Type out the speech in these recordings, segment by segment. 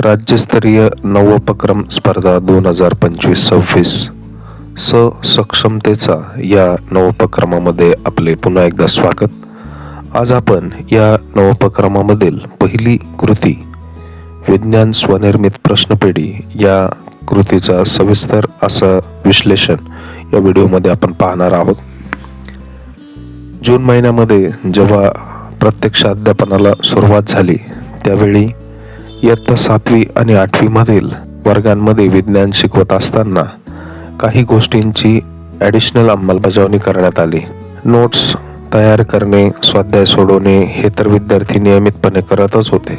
राज्यस्तरीय नवोपक्रम स्पर्धा दोन हजार पंचवीस सव्वीस. स सक्षमतेचा या नवोपक्रमामध्ये आपले पुन्हा एकदा स्वागत. आज आपण या नवोपक्रमामधील पहिली कृती विज्ञान स्वनिर्मित प्रश्नपेढी या कृतीचा सविस्तर असं विश्लेषण या व्हिडिओमध्ये आपण पाहणार आहोत. जून महिन्यामध्ये जेव्हा प्रत्यक्ष अध्यापनाला सुरुवात झाली त्यावेळी इयत्ता सातवी आणि आठवीमधील वर्गांमध्ये विज्ञान शिकवत असताना काही गोष्टींची ॲडिशनल अंमलबजावणी करण्यात आली. नोट्स तयार करणे स्वाध्याय सोडवणे हे तर विद्यार्थी नियमितपणे करतच होते.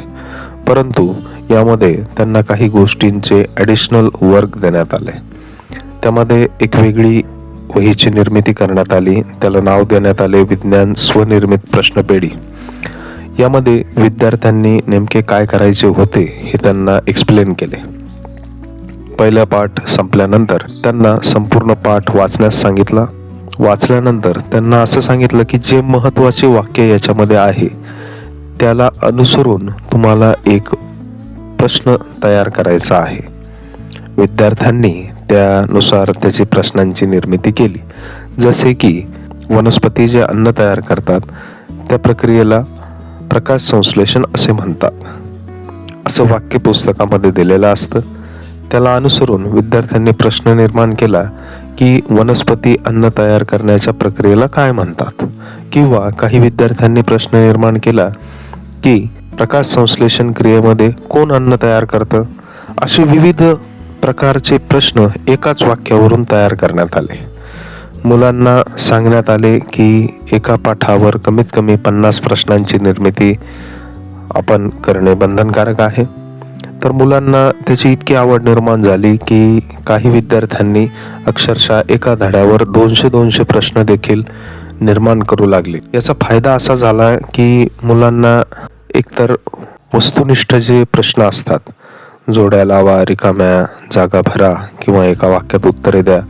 परंतु यामध्ये त्यांना काही गोष्टींचे ॲडिशनल वर्क देण्यात आले. त्यामध्ये एक वेगळी वहीची निर्मिती करण्यात आली. त्याला नाव देण्यात आले विज्ञान स्वनिर्मित प्रश्नपेढी. यामध्ये विद्यार्थ्यांनी नेमके काय करायचे होते हे त्यांना एक्सप्लेन केले. पहिला पाठ संपल्यानंतर त्यांना संपूर्ण पाठ वाचण्यास सांगितला. वाचल्यानंतर त्यांना असं सांगितलं की जे महत्त्वाचे वाक्य याच्यामध्ये आहे त्याला अनुसरून तुम्हाला एक प्रश्न तयार करायचा आहे. विद्यार्थ्यांनी त्यानुसार त्याची प्रश्नांची निर्मिती केली. जसे की वनस्पती जे अन्न तयार करतात त्या प्रक्रियेला प्रकाश संश्लेषण असे म्हणतात. असं वाक्य पुस्तकामध्ये दिलेलं असतं. त्याला अनुसरून विद्यार्थ्यांनी प्रश्न निर्माण केला की वनस्पती अन्न तयार करण्याच्या प्रक्रियेला काय म्हणतात? किंवा काही विद्यार्थ्यांनी प्रश्न निर्माण केला की प्रकाश संश्लेषण क्रियेमध्ये कोण अन्न तयार करतं? असे विविध प्रकारचे प्रश्न एकाच वाक्यावरून तयार करण्यात आले. मुलांना सांगण्यात आले की एका पाठावर कमीत कमी पन्नास प्रश्नांची निर्मिती आपण करणे बंधनकारक आहे. तर मुलांना त्याची इतकी आवड निर्माण झाली की काही विद्यार्थ्यांनी अक्षरशः एका धड्यावर दोनशे दोनशे प्रश्न देखील निर्माण करू लागले. याचा फायदा असा झाला की मुलांना एकतर वस्तुनिष्ठ जे प्रश्न असतात जोड्या लावा रिकाम्या जागा भरा किंवा एका वाक्यात उत्तरे द्या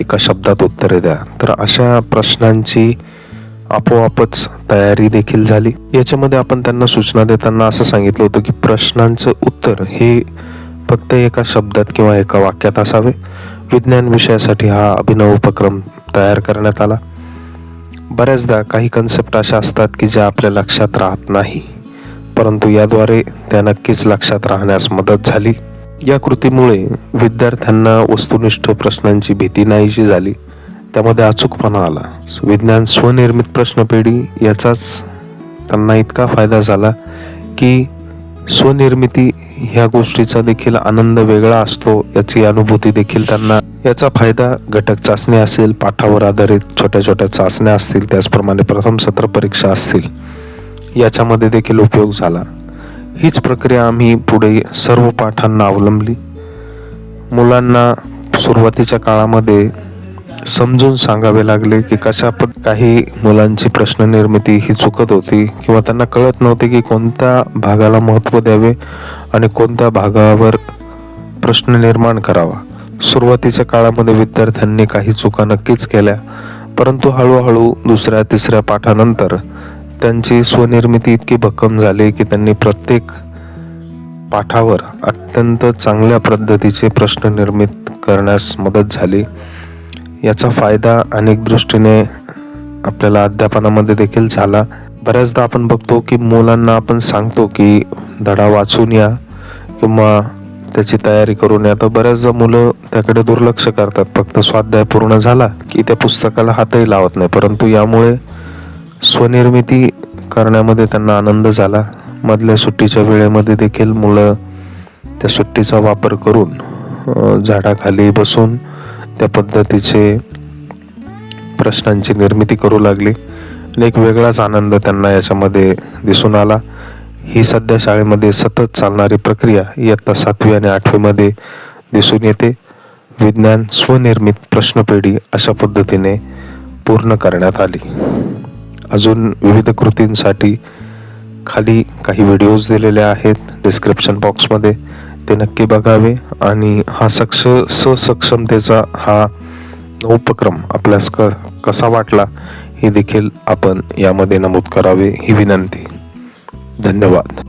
एका शब्दात उत्तरे द्या. तर अशा प्रश्नांची आपोआपच तयारी देखील झाली. याच्यामध्ये आपण त्यांना सूचना देताना असं सांगितलं होतं की प्रश्नांचं उत्तर हे फक्त एका शब्दात किंवा एका वाक्यात असावे. विज्ञान विषयासाठी हा अभिनव उपक्रम तयार करण्यात आला. बऱ्याचदा काही कन्सेप्ट अशा असतात की ज्या आपल्या लक्षात राहत नाही. परंतु याद्वारे त्या नक्कीच लक्षात राहण्यास मदत झाली. या कृतीमुळे विद्यार्थ्यांना वस्तुनिष्ठ प्रश्नांची भीती नाहीशी झाली. त्यामध्ये अचूकपणा आला. विज्ञान स्वनिर्मित प्रश्नपेढी याचाच त्यांना इतका फायदा झाला की स्वनिर्मिती ह्या गोष्टीचा देखील आनंद वेगळा असतो याची अनुभूती देखील त्यांना याचा फायदा घटक चाचणी असेल पाठावर आधारित छोट्या छोट्या चाचण्या असतील त्याचप्रमाणे प्रथम सत्र परीक्षा असतील याच्यामध्ये देखील उपयोग झाला. हीच प्रक्रिया आम्ही पुढे सर्व पाठांना अवलंबली. मुलांना सुरुवातीच्या काळामध्ये समजून सांगावे लागले की कशा पद काही मुलांची प्रश्न निर्मिती ही चुकत होती किंवा त्यांना कळत नव्हते की कोणत्या भागाला महत्त्व द्यावे आणि कोणत्या भागावर प्रश्न निर्माण करावा. सुरुवातीच्या काळामध्ये विद्यार्थ्यांनी काही चुका नक्कीच केल्या परंतु हळूहळू दुसऱ्या तिसऱ्या पाठानंतर त्यांची स्वनिर्मिती इतकी भक्कम झाली की त्यांनी प्रत्येक पाठावर अत्यंत चांगल्या पद्धतीचे प्रश्न निर्मित करण्यास मदत झाली. याचा फायदा अनेक दृष्टीने आपल्याला अध्यापनामध्ये देखील झाला. बऱ्याचदा आपण बघतो की मुलांना आपण सांगतो की धडा वाचून या किंवा त्याची तयारी करून या. तर बऱ्याचदा मुलं त्याकडे दुर्लक्ष करतात. फक्त स्वाध्याय पूर्ण झाला की त्या पुस्तकाला हातही लावत नाही. परंतु यामुळे स्वनिर्मिती करण्यामध्ये त्यांना आनंद झाला. मधल्या सुट्टीच्या वेळेमध्ये देखील मुलं त्या सुट्टीचा वापर करून झाडाखाली बसून त्या पद्धतीचे प्रश्नांची निर्मिती करू लागली. आणि एक वेगळाच आनंद त्यांना याच्यामध्ये दिसून आला. ही सध्या शाळेमध्ये सतत चालणारी प्रक्रिया इयत्ता सातवी आणि आठवीमध्ये दिसून येते. विज्ञान स्वनिर्मित प्रश्नपेढी अशा पद्धतीने पूर्ण करण्यात आली. अजून विविध कृतींसाठी खाली काही व्हिडिओज दिलेले आहेत डिस्क्रिप्शन बॉक्समध्ये ते नक्की बघावे आणि हा सक्ष ससक्षमतेचा हा उपक्रम आपल्यास क कसा वाटला हे देखील आपण यामध्ये नमूद करावे ही विनंती. धन्यवाद.